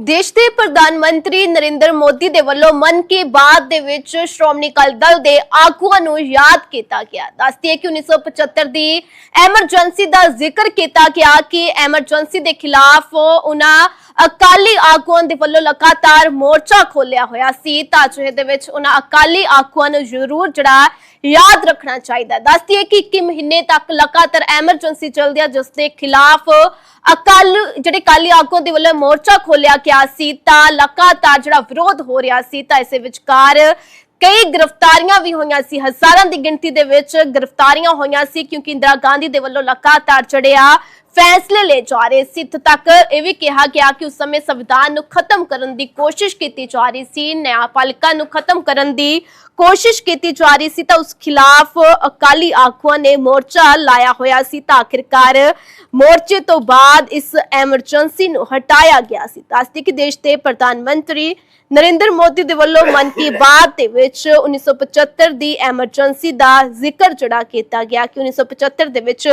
ਦੇਸ਼ ਦੇ ਪ੍ਰਧਾਨ ਮੰਤਰੀ ਨਰਿੰਦਰ ਮੋਦੀ ਦੇ ਵੱਲੋਂ ਮਨ ਕੀ ਬਾਤ ਦੇ ਵਿੱਚ ਸ਼੍ਰੋਮਣੀ ਅਕਾਲੀ ਦਲ ਦੇ ਆਗੂਆਂ ਨੂੰ ਯਾਦ ਕੀਤਾ ਗਿਆ। ਦੱਸਦੀ ਹੈ ਕਿ 1975 ਦੀ ਐਮਰਜੈਂਸੀ ਦਾ ਜ਼ਿਕਰ ਕੀਤਾ ਗਿਆ ਕਿ ਐਮਰਜੈਂਸੀ ਦੇ ਖਿਲਾਫ ਉਹਨਾਂ ਅਕਾਲੀ ਆਗੂਆਂ ਦੇ ਵੱਲੋਂ ਲਗਾਤਾਰ ਮੋਰਚਾ ਖੋਲਿਆ ਹੋਇਆ ਸੀ। ਤਾਂ ਜਿਹੇ ਦੇ ਵਿੱਚ ਉਹਨਾਂ ਅਕਾਲੀ ਆਗੂਆਂ ਨੂੰ ਜ਼ਰੂਰ ਜਿਹੜਾ ਯਾਦ ਰੱਖਣਾ ਚਾਹੀਦਾ ਦੱਸਦੀ ਹੈ ਕਿ 21 ਮਹੀਨੇ ਤੱਕ ਲਗਾਤਾਰ ਐਮਰਜੈਂਸੀ ਚੱਲਦੀ ਹੈ ਜਿਸ ਦੇ ਖਿਲਾਫ ਅਕਾਲ, ਜਿਹੜੇ ਕਾਲੀ ਆਗੂਆਂ ਦੇ ਵੱਲੋਂ ਮੋਰਚਾ ਖੋਲਿਆ ਗਿਆ ਸੀ, ਤਾਂ ਲਗਾਤਾਰ ਜਿਹੜਾ ਵਿਰੋਧ ਹੋ ਰਿਹਾ ਸੀ, ਤਾਂ ਇਸੇ ਵਿਚਕਾਰ ਕਈ ਗ੍ਰਿਫਤਾਰੀਆਂ ਵੀ ਹੋਈਆਂ ਸੀ। ਹਜ਼ਾਰਾਂ ਦੀ ਗਿਣਤੀ ਦੇ ਵਿੱਚ ਗ੍ਰਿਫਤਾਰੀਆਂ ਹੋਈਆਂ ਸੀ, ਕਿਉਂਕਿ ਇੰਦਰਾ ਗਾਂਧੀ ਦੇ ਵੱਲੋਂ ਲਗਾਤਾਰ ਚੜਿਆ ਫੈਸਲੇ ਲੈ ਜਾ ਰਹੇ ਸੀ। ਇੱਥੋਂ ਤੱਕ ਇਹ ਵੀ ਕਿਹਾ ਗਿਆ ਕਿ ਉਸ ਸਮੇਂ ਸੰਵਿਧਾਨ ਨੂੰ ਖਤਮ ਕਰਨ ਦੀ ਕੋਸ਼ਿਸ਼ ਕੀਤੀ ਜਾ ਰਹੀ ਸੀ। ਨਿਆਂਪਾਲਿਕਾ ਨੂੰ ਖਤਮ ਕਰਨ ਦੀ ਕੋਸ਼ਿਸ਼ ਕੀਤੀ ਜਾ ਰਹੀ ਸੀ ਤਾਂ ਉਸ ਖਿਲਾਫ ਅਕਾਲੀ ਆਗੂਆਂ ਨੇ ਮੋਰਚਾ ਲਾਇਆ ਹੋਇਆ ਸੀ ਤਾਂ ਆਖਿਰਕਾਰ ਮੋਰਚੇ ਤੋਂ ਬਾਅਦ ਇਸ ਐਮਰਜੈਂਸੀ ਨੂੰ ਹਟਾਇਆ ਗਿਆ ਸੀ। ਦੱਸਦੀ ਕਿ ਦੇਸ਼ ਦੇ ਪ੍ਰਧਾਨ ਮੰਤਰੀ ਨਰਿੰਦਰ ਮੋਦੀ ਦੇ ਵੱਲੋਂ ਮਨ ਕੀ ਬਾਤ ਦੇ ਵਿੱਚ 1975 ਦੀ ਐਮਰਜੈਂਸੀ ਦਾ ਜ਼ਿਕਰ ਜਿਹੜਾ ਕੀਤਾ ਗਿਆ ਕਿ 1975 ਦੇ ਵਿੱਚ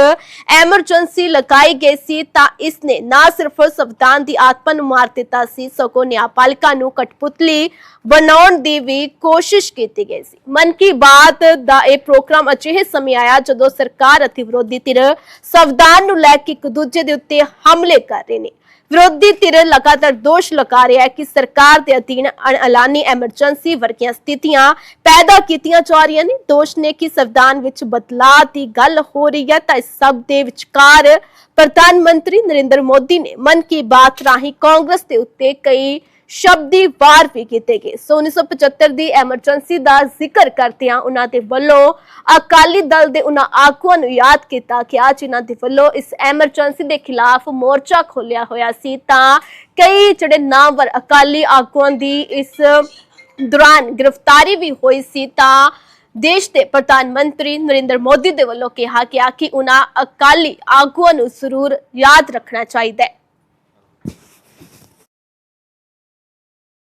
ਐਮਰਜੈਂਸੀ ਲਗਾਈ ਗਈ ਸੀ ਤਾਂ ਇਸ ਨੇ ਨਾ ਸਿਰਫ ਸੰਵਿਧਾਨ ਦੀ ਆਤਮਾ ਨੂੰ ਮਾਰ ਦਿੱਤਾ ਸੀ, ਸਗੋਂ ਨਿਆਂਪਾਲਿਕਾ ਨੂੰ ਕਠਪੁਤਲੀ ਬਣਾਉਣ ਦੀ ਵੀ ਕੋਸ਼ਿਸ਼ ਕੀਤੀ ਗਈ ਸੀ। ਮਨ ਕੀ ਬਾਤ ਦਾ ਇਹ ਪ੍ਰੋਗਰਾਮ ਅਜਿਹੇ ਸਮੇਂ ਆਇਆ ਜਦੋਂ ਸਰਕਾਰ ਅਤੇ ਵਿਰੋਧੀ ਧਿਰ ਸੰਵਿਧਾਨ ਨੂੰ ਲੈ ਕੇ ਇੱਕ ਦੂਜੇ ਦੇ ਉੱਤੇ ਹਮਲੇ ਕਰ ਰਹੇ ਨੇ। ਵਿਰੋਧੀ ਧਿਰ ਲਗਾਤਾਰ ਦੋਸ਼ ਲਗਾ ਰਿਹਾ ਹੈ ਕਿ ਸਰਕਾਰ ਦੇ ਅਧੀਨ ਐਲਾਨੀ ਐਮਰਜੈਂਸੀ ਵਰਗੀਆਂ ਸਥਿਤੀਆਂ ਪੈਦਾ ਕੀਤੀਆਂ ਜਾ ਰਹੀਆਂ ਨੇ। ਦੋਸ਼ ਨੇ ਕਿ ਸੰਵਿਧਾਨ ਵਿੱਚ ਬਦਲਾਅ ਦੀ ਗੱਲ ਹੋ ਰਹੀ ਹੈ ਤਾਂ ਇਸ ਸਭ ਦੇ ਵਿਚਕਾਰ ਪ੍ਰਧਾਨ ਮੰਤਰੀ ਨਰਿੰਦਰ ਮੋਦੀ ਨੇ ਮਨ ਕੀ ਬਾਤ ਰਾਹੀਂ ਕਾਂਗਰਸ ਦੇ ਉੱਤੇ ਕਈ ਸ਼ਬਦੀ ਵਾਰ ਵੀ ਕੀਤੇ ਗਏ। ਸੋ 1975 ਦੀ ਐਮਰਜੈਂਸੀ ਦਾ ਜ਼ਿਕਰ ਕਰਦਿਆਂ ਉਹਨਾਂ ਦੇ ਵੱਲੋਂ ਅਕਾਲੀ ਦਲ ਦੇ ਉਹਨਾਂ ਆਗੂਆਂ ਨੂੰ ਯਾਦ ਕੀਤਾ ਗਿਆ, ਜਿਨ੍ਹਾਂ ਦੇ ਵੱਲੋਂ ਇਸ ਐਮਰਜੈਂਸੀ ਦੇ ਖਿਲਾਫ ਮੋਰਚਾ ਖੋਲਿਆ ਹੋਇਆ ਸੀ। ਤਾਂ ਕਈ ਜਿਹੜੇ ਨਾਮਵਰ ਅਕਾਲੀ ਆਗੂਆਂ ਦੀ ਇਸ ਦੌਰਾਨ ਗ੍ਰਿਫਤਾਰੀ ਵੀ ਹੋਈ ਸੀ, ਤਾਂ ਦੇਸ਼ ਦੇ ਪ੍ਰਧਾਨ ਮੰਤਰੀ ਨਰਿੰਦਰ ਮੋਦੀ ਦੇ ਵੱਲੋਂ ਕਿਹਾ ਗਿਆ ਕਿ ਉਹਨਾਂ ਅਕਾਲੀ ਆਗੂਆਂ ਨੂੰ ਜ਼ਰੂਰ ਯਾਦ ਰੱਖਣਾ ਚਾਹੀਦਾ ਹੈ।